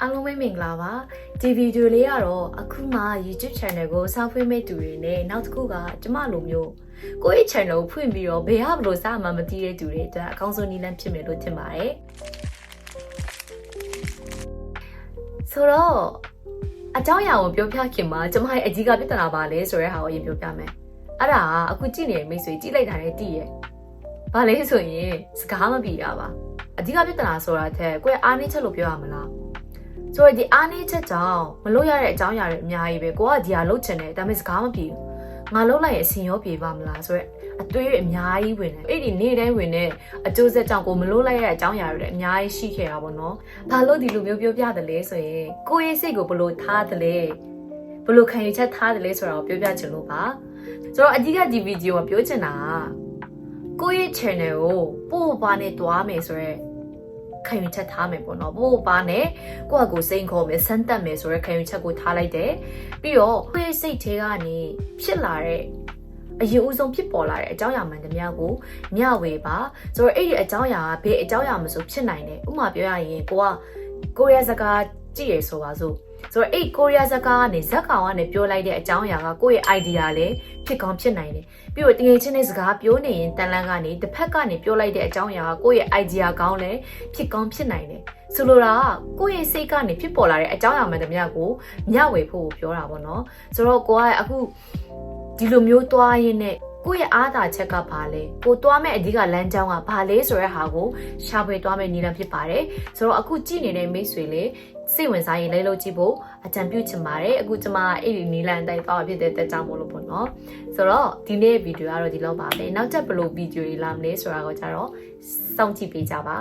အားလုံးပဲမင်္ဂလာပါဒီဗီဒီယိုလေးကတော့အခုမှ YouTube channel ကိုဆောက်ဖွင့်မဲ့သူတွေနဲ့နောက်တစ်ခုကကျမလိုမျိုးကိုယ့်ရဲ့ channel ကိုဖွင့်ပြီးတော့ဘယ်ဟာဘလို့စမှမသိတဲ့သူတွေအတွက်အကောင်းဆုံးနည်းလမ်းဖြစ်မယ်လို့ထင်ပါတယ်ဆိုတော့အကြောင်းအရာကိုပြောပြခင်မှာကျမရဲ့အကြီးကပြဿနာပါလဲဆိုတဲ့ဟာကိုအရင်ပြောပြမယ်အဲ့ဒါကအခုကြည့်နေတဲ့မိတ်ဆွေကြည့်လိုက်တာနဲ့တည်ရဲ့ဘာလဲဆိုရင်စကားမပြေတာပါအဓိကပြဿနာဆိုတာထက်ကိုယ့်အားနည်းချက်လို့ပြောရမလား ဆိုတော့ဒီအားနည်းချက်ကြောင့်မလို့ရတဲ့အကြောင်းအရာတွေအများကြီးပဲကိုကဒီဟာလုပ်ချင်တယ်ဒါပေမဲ့စကားမပြေဘူးငါလုပ်လိုက်ရင်အဆင်ရောပြေပါမလားဆိုတော့အတွေးတွေအများကြီးဝင်တယ်အဲ့ဒီနေ့တိုင်းဝင်တဲ့အကျိုးဆက်ကြောင့်ကိုမလို့လိုက်ရတဲ့အကြောင်းအရာတွေလည်းအများကြီးရှိခဲ့တာပေါ့နော်ဘာလို့ဒီလိုမျိုးပြောပြတယ်လဲဆိုရင်ကိုယ့်ရဲ့စိတ်ကိုဘယ်လိုထားတယ်လဲဘယ်လိုခံယူချက်ထားတယ်လဲဆိုတာကိုပြောပြချင်လို့ပါဆိုတော့အဓိကဒီဗီဒီယိုမှာပြောချင်တာကကိုယ့်ရဲ့ channel ကိုပို့ပါနဲ့တွားမယ်ဆိုတော့ ခံယူချက်ထားမယ်ပေါ့နော်ပို့ပါနဲ့ကိုယ့်အကိုစိတ်ခေါ်မယ်စမ်းတက်မယ်ဆိုတော့ခံယူချက်ကိုထားလိုက်တယ်ပြီးတော့ကိုယ့်ရဲ့စိတ်ထဲကနေဖြစ်လာတဲ့အရင်ဦးဆုံးဖြစ်ပေါ်လာတဲ့အကြောင်းအရာမှန်သမျှကိုမျှဝေပါဆိုတော့အဲ့ဒီအကြောင်းအရာကဘယ်အကြောင်းအရာမဆိုဖြစ်နိုင်တယ်ဥပမာပြောရရင်ကိုကကိုရီးယားစကားကြည့်ရဆိုပါစို့ ဆိုတော့အဲ့ကိုရီးယားစကားကနေဇက်ကောင်ကနေပြောလိုက်တဲ့အကြောင်းအရာကကိုယ့်ရဲ့ idea လည်းဖြစ်ကောင်းဖြစ်နိုင်တယ်ပြီးတော့တကယ်ချင်းတဲ့စကားပြောနေရင်တန်လန်းကနေတစ်ဖက်ကနေပြောလိုက်တဲ့အကြောင်းအရာကကိုယ့်ရဲ့ idea ကောင်းလည်းဖြစ်ကောင်းဖြစ်နိုင်တယ်ဆိုလိုတာကကိုယ့်ရဲ့စိတ်ကနေဖြစ်ပေါ်လာတဲ့အကြောင်းအရာမှန်သမျှကိုမျှဝေဖို့ပြောတာပေါ့နော်ဆိုတော့ကိုကအခုဒီလိုမျိုးတွားရင်းနဲ့ ကိုယ့်ရဲ့အားသာချက်ကဘာလဲကိုတွားမဲ့အဓိကလမ်းကြောင်းကဘာလဲဆိုတဲ့ဟာကိုရှာဖွေတွားမဲ့နည်းလမ်းဖြစ်ပါတယ်ဆိုတော့အခုကြည့်နေတဲ့မိတ်ဆွေလေးစိတ်ဝင်စားရင်လေးလို့ကြည့်ဖို့အကြံပြုချင်ပါတယ်အခုကျွန်မအဲ့ဒီနီလန်အတိုင်းသွားဖြစ်တဲ့တက်ကြောင်မို့လို့ပေါ့နော်ဆိုတော့ဒီနေ့ဗီဒီယိုကတော့ဒီလောက်ပါပဲနောက်ထပ်ဘယ်လိုဗီဒီယိုတွေလာမလဲဆိုတာကိုကြတော့စောင့်ကြည့်ပေးကြပါ